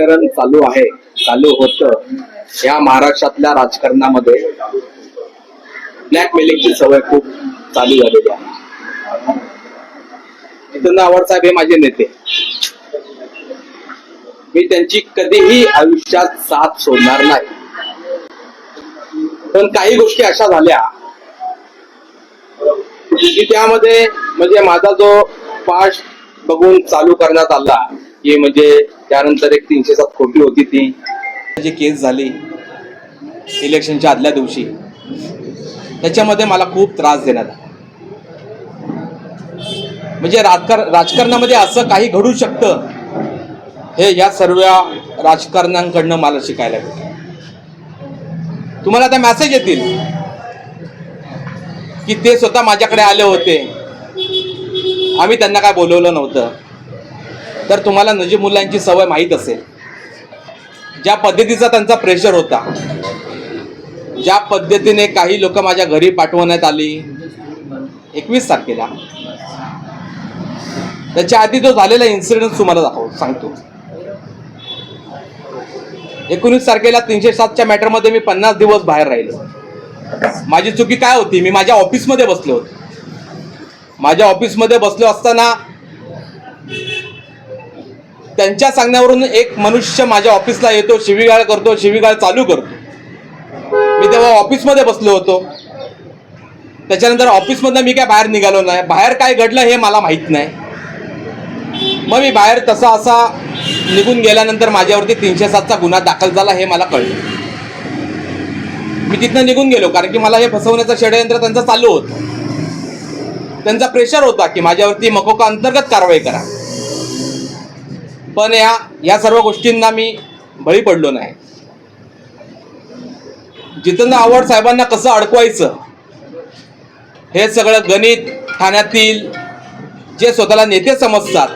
राजकारण चालू आहे चालू होतं. या महाराष्ट्रातल्या राजकारणामध्ये ब्लॅकमेलिंगची सवय खूप चालू झालेली आहे. जितेंद्र आव्हाड साहेब हे माझे नेते. मी त्यांची कधीही आयुष्यात साथ सोडणार नाही. पण काही गोष्टी अशा झाल्या की त्यामध्ये म्हणजे माझा जो पास्ट बघून चालू करण्यात आला की म्हणजे त्यानंतर एक तीनशे सात कोटी होती ती. जी केस झाली इलेक्शनच्या आदल्या दिवशी त्याच्यामध्ये मला खूप त्रास देण्यात आला. म्हणजे राजकार राजकारणामध्ये असं काही घडू शकतं हे या सर्व राजकारण्यांकडनं मला शिकायला भेटलं. तुम्हाला आता मेसेज येतील की ते स्वतः माझ्याकडे आले होते. आम्ही त्यांना काय बोलवलं नव्हतं. तर तुम्हाला नजीमुल्लांची सवय माहीत असेल. ज्या पद्धतीचा त्यांचा प्रेशर होता ज्या पद्धतीने काही लोक माझ्या घरी पाठवण्यात आली एकवीस तारखेला. त्याच्या आधी जो झालेला इन्सिडेंट तुम्हाला दाखव सांगतो. एकोणीस तारखेला तीनशे सातच्या मॅटरमध्ये मी पन्नास दिवस बाहेर राहिलो. माझी चुकी काय होती? मी माझ्या ऑफिसमध्ये बसलो होतो. माझ्या ऑफिसमध्ये बसलो असताना त्यांच्या सांगण्यावरून एक मनुष्य माझ्या ऑफिसला येतो शिवीगाळ करतो शिवीगाळ चालू करतो. मी तेव्हा ऑफिसमध्ये बसलो होतो. त्याच्यानंतर ऑफिसमधनं मी काय बाहेर निघालो नाही. बाहेर काय घडलं हे मला माहीत नाही. मग मी बाहेर तसा असा निघून गेल्यानंतर माझ्यावरती तीनशे सातचा गुन्हा दाखल झाला हे मला कळलं. मी तिथनं निघून गेलो कारण की मला हे फसवण्याचं षडयंत्र त्यांचं चालू होतं. त्यांचा प्रेशर होता की माझ्यावरती मकोका अंतर्गत कारवाई करा. पण या या सर्व गोष्टींना मी बळी पडलो नाही. जितेंद्र आव्हाड साहेबांना कसं अडकवायचं? हे सगळं गणित ठाण्यातील जे स्वतःला नेते समजतात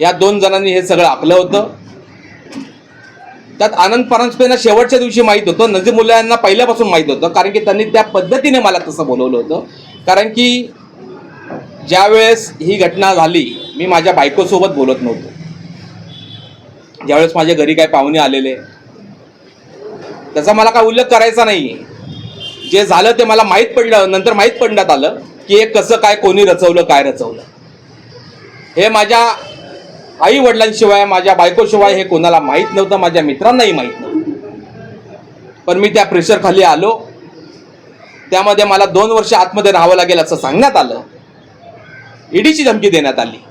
या दोन जणांनी हे सगळं आखलं होतं. त्यात आनंद परांजपेंना शेवटच्या दिवशी माहीत होतं नजीमुल्ला यांना पहिल्यापासून माहीत होतं कारण की त्यांनी त्या पद्धतीने मला तसं बोलवलं होतं. कारण की ज्यावेळेस ही घटना झाली मी माझ्या बायकोसोबत बोलत नव्हतो. ज्यावेळेस माझ्या घरी काय पाहुणे आलेले त्याचा मला काय उल्लेख करायचा नाही जे झालं ते मला माहीत पडलं नंतर माहीत पडण्यात आलं की हे कसं काय कोणी रचवलं काय रचवलं. हे माझ्या आई वडिलांशिवाय माझ्या बायकोशिवाय हे कोणाला माहीत नव्हतं माझ्या मित्रांनाही माहीत नव्हतं. पण मी त्या प्रेशरखाली आलो. त्यामध्ये मला दोन वर्ष आतमध्ये राहावं लागेल असं सांगण्यात आलं. ईडीची धमकी देण्यात आली.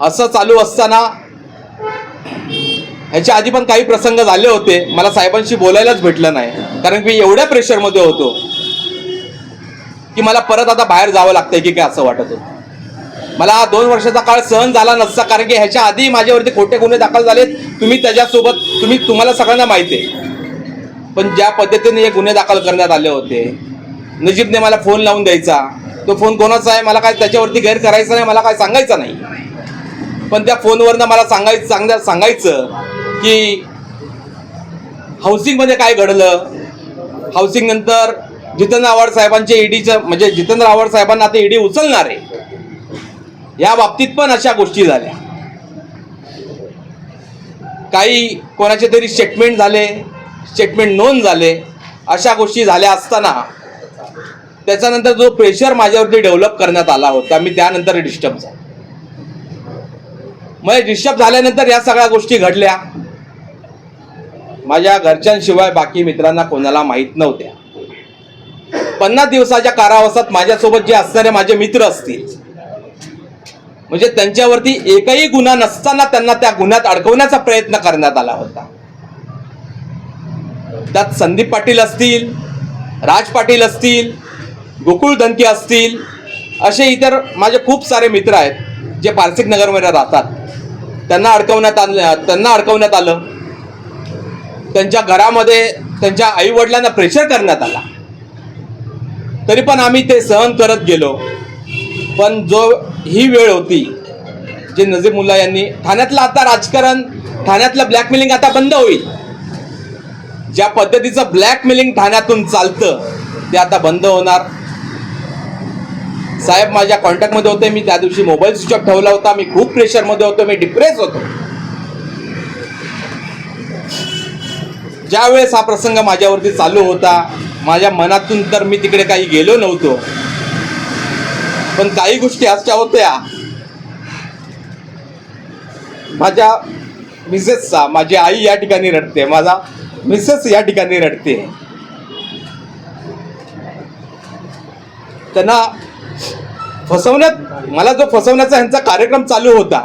असं चालू असताना ह्याच्या आधी पण काही प्रसंग झाले होते. मला साहेबांशी बोलायलाच भेटलं नाही. कारण मी एवढ्या प्रेशरमध्ये होतो की मला परत आता बाहेर जावं लागतंय की काय असं वाटत होतं. मला हा दोन वर्षाचा काळ सहन झाला नसता. कारण की ह्याच्या आधी माझ्यावरती खोटे गुन्हे दाखल झालेत. तुम्ही त्याच्यासोबत तुम्ही तुम्हाला सगळ्यांना माहिती आहे. पण ज्या पद्धतीने हे गुन्हे दाखल करण्यात आले होते नजीबने मला फोन लावून द्यायचा. तो फोन कोणाचा आहे? मला काय त्याच्यावरती गैर करायचा नाही? मला काय सांगायचं नाही? पण त्या फोनवरनं मला सांगायचं सांगण्या सांगायचं की हाऊसिंगमध्ये काय घडलं? हाऊसिंग नंतर जितेंद्र आव्हाड साहेबांचे ईडीचं म्हणजे जितेंद्र आव्हाड साहेबांना आता ईडी उचलणार आहे. या बाबतीत पण अशा गोष्टी झाल्या. काही कोणाचे तरी स्टेटमेंट झाले स्टेटमेंट नोंद झाले अशा गोष्टी झाल्या असताना त्याच्यानंतर जो प्रेशर माझ्यावरती डेव्हलप करण्यात आला होता मी त्यानंतर डिस्टर्ब झालो. मग डिस्टर्ब झाल्यानंतर या सगळ्या गोष्टी घडल्या. माझ्या घरच्यांशिवाय बाकी मित्रांना कोणाला माहीत नव्हत्या. पन्नास दिवसाच्या कारावासात माझ्यासोबत जे असणारे माझे मित्र असतील म्हणजे त्यांच्यावरती एकही गुन्हा नसताना त्यांना त्या गुन्ह्यात अडकवण्याचा प्रयत्न करण्यात आला होता. त्यात संदीप पाटील असतील राज पाटील असतील गोकुळ धनके असतील असे इतर माझे खूप सारे मित्र आहेत जे पारसिक नगरमध्ये राहतात. त्यांना अडकवण्यात आलं त्यांना अडकवण्यात आलं. त्यांच्या घरामध्ये त्यांच्या आईवडिलांना प्रेशर करण्यात आला. तरी पण आम्ही ते सहन करत गेलो. पण जो ही वेळ होती जे नजीमुल्ला यांनी ठाण्यातलं आता राजकारण ठाण्यातलं ब्लॅकमेलिंग आता बंद होईल. ज्या पद्धतीचं ब्लॅकमेलिंग ठाण्यातून चालतं ते आता बंद होणार. साहेब माझ्या कॉन्टॅक्टमध्ये होते. मी त्या दिवशी मोबाईल स्विच ऑफ ठेवला होता. मी खूप प्रेशरमध्ये होतो. मी डिप्रेस होतो. ज्या वेळेस हा प्रसंग माझ्यावरती चालू होता माझ्या मनातून तर मी तिकडे काही गेलो नव्हतो. पण काही गोष्टी अशा होत्या. माझ्या मिसेसचा माझी आई या ठिकाणी रडते. माझा मिसेस या ठिकाणी रडते. त्यांना फसवण्यात मला जो फसवण्याचा ह्यांचा कार्यक्रम चालू होता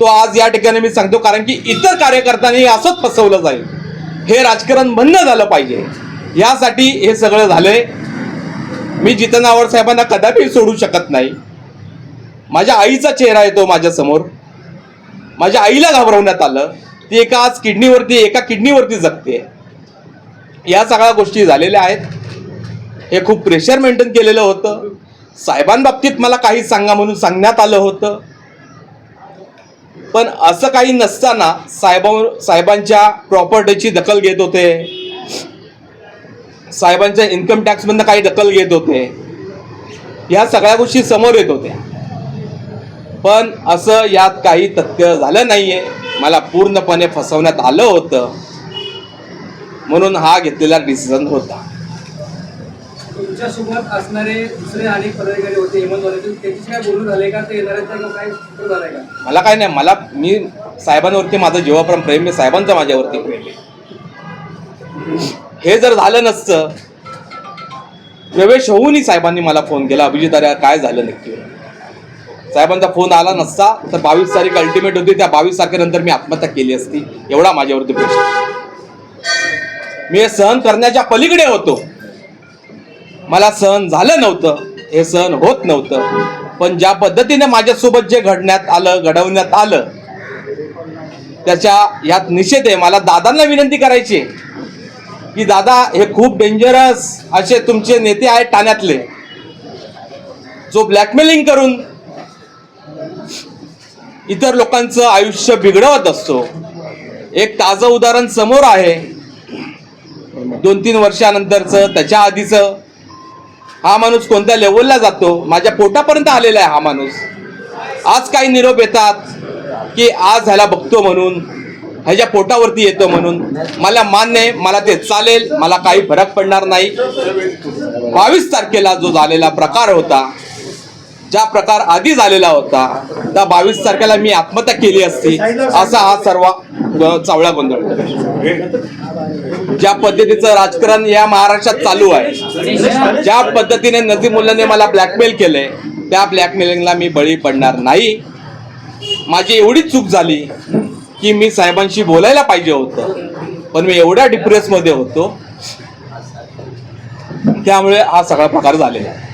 तो आज या ठिकाणी मी सांगतो कारण की इतर कार्यकर्त्यांनी असंच फसवलं जाईल. हे राजकारण बंद झालं पाहिजे. यासाठी हे सगळं झालंय. मी जितन आवड साहेबांना कदापि सोडू शकत नाही. माझ्या आईचा चेहरा येतो माझ्यासमोर. माझ्या आईला घाबरवण्यात आलं. ती एका आज किडनीवरती एका किडनीवरती जगते. या सगळ्या गोष्टी झालेल्या आहेत. हे खूप प्रेशर मेंटेन केलेलं होतं. साहेबांबाबतीत मला काही सांगा म्हणून सांगण्यात आलं होतं. पण असं काही नसताना साहेबां साहेबांच्या प्रॉपर्टीची दखल घेत होते. साहेबांच्या इन्कम टॅक्समधनं काही दखल घेत होते. या सगळ्या गोष्टी समोर येत होत्या. पण असं यात काही तथ्य झालं नाहीये. मला पूर्णपणे फसवण्यात आलं होतं. म्हणून हा घेतलेला डिसिजन होता. तुमच्यासोबत असणारे दुसरे अनेक पदाधिकारी होते हेमंतवाले त्यांची काय बोलून झाले का? ते येणार का? काय झालंय का? मला काय नाही मला मी साहेबांवरती माझं जीवाप्रम प्रेम आहे साहेबांचं माझ्यावरती. प्रेम आहे हे जर झालं नसतं प्रवेश होऊनही साहेबांनी मला फोन केला अभिजित अरे काय झालं नक्की? साहेबांचा फोन आला नसता तर बावीस तारीख अल्टिमेट होती त्या बावीस तारखेनंतर मी आत्महत्या केली असती. एवढा माझ्यावरती प्रश्न. मी हे सहन करण्याच्या पलीकडे होतो. मला सहन झालं नव्हतं. हे सहन होत नव्हतं. पण ज्या पद्धतीने माझ्यासोबत जे घडण्यात आलं घडवण्यात आलं त्याच्या यात निषेध आहे. मला दादांना विनंती करायची की दादा हे खूप डेंजरस असे तुमचे नेते आहेत ठाण्यातले. जो ब्लॅकमेलिंग करून इतर लोकांचं आयुष्य बिघडवत असतो. एक ताजं उदाहरण समोर आहे. दोन तीन वर्षानंतरचं त्याच्या आधीचं हा माणूस कोणत्या लेवलला जातो? माझ्या पोटापर्यंत आलेला आहे हा माणूस. आज काही निरोप येतात की आज ह्याला बघतो म्हणून ह्याच्या पोटावरती येतो म्हणून. मला मान्य आहे मला ते चालेल मला काही फरक पडणार नाही. बावीस तारखेला जो झालेला प्रकार होता ज्या प्रकार आधी झालेला होता त्या बावीस तारखेला मी आत्महत्या केली असती असा हा सर्व चावळा गोंधळ. ज्या पद्धतीचं राजकारण या महाराष्ट्रात चालू आहे ज्या पद्धतीने नजीमुल्लाने मला ब्लॅकमेल केलंय त्या ब्लॅकमेलिंगला मी बळी पडणार नाही. माझी एवढी चूक झाली की मी साहेबांशी बोलायला पाहिजे होतं पण मी एवढ्या डिप्रेसमध्ये होतो. त्यामुळे हा सगळा प्रकार झालेला आहे.